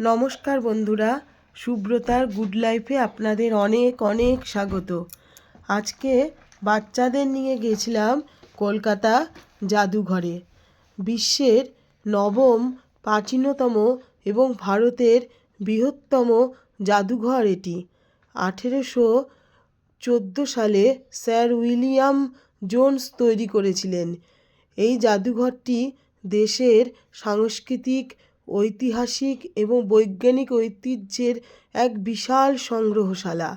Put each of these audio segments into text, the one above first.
নমস্কার বন্ধুরা, সুব্রতার গুড লাইফে আপনাদের অনেক অনেক স্বাগত। আজকে বাচ্চাদের নিয়ে গেছিলাম কলকাতা জাদুঘরে। বিশ্বের নবম, প্রাচীনতম এবং ভারতের বৃহত্তম জাদুঘর এটি। আঠেরোশো চোদ্দ সালে স্যার উইলিয়াম জোন্স তৈরি করেছিলেন। এই জাদুঘরটি দেশের সাংস্কৃতিক ঐতিহাসিক এবং বৈজ্ঞানিক ঐতিহ্যের এক বিশাল সংগ্রহশালা।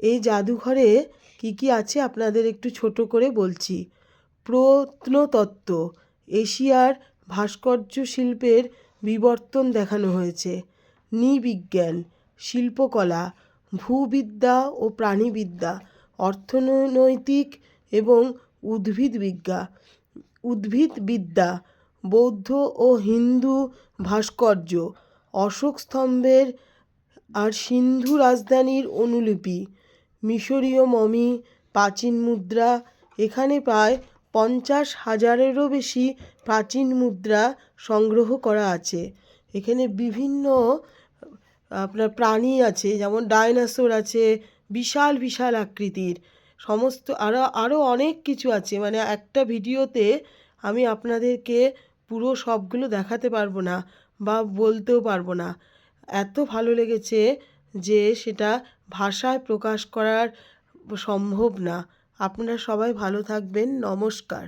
এই জাদুঘরে কী কী আছে আপনাদের একটু ছোট করে বলছি। প্রত্নতত্ত্ব, এশিয়ার ভাস্কর্য শিল্পের বিবর্তন দেখানো হয়েছে। নৃবিজ্ঞান, শিল্পকলা, ভূবিদ্যা ও প্রাণীবিদ্যা, অর্থনৈতিক এবং উদ্ভিদবিদ্যা উদ্ভিদবিদ্যা বৌদ্ধ ও হিন্দু ভাস্কর্য, অশোক স্তম্ভের আর সিন্ধু রাজধানীর অনুলিপি, মিশরীয় মমি, প্রাচীন মুদ্রা, এখানে প্রায় পঞ্চাশ হাজারেরও বেশি প্রাচীন মুদ্রা সংগ্রহ করা আছে। এখানে বিভিন্ন, আপনার প্রাণী আছে, যেমন ডায়নোসর আছে, বিশাল বিশাল আকৃতির, সমস্ত আরও আরও অনেক কিছু আছে। মানে একটা ভিডিওতে আমি আপনাদেরকে পুরো সবগুলো দেখাতে পারব না বা বলতেও পারব না। এত ভালো লেগেছে যে সেটা ভাষায় প্রকাশ করার সম্ভব না। আপনারা সবাই ভালো থাকবেন। নমস্কার।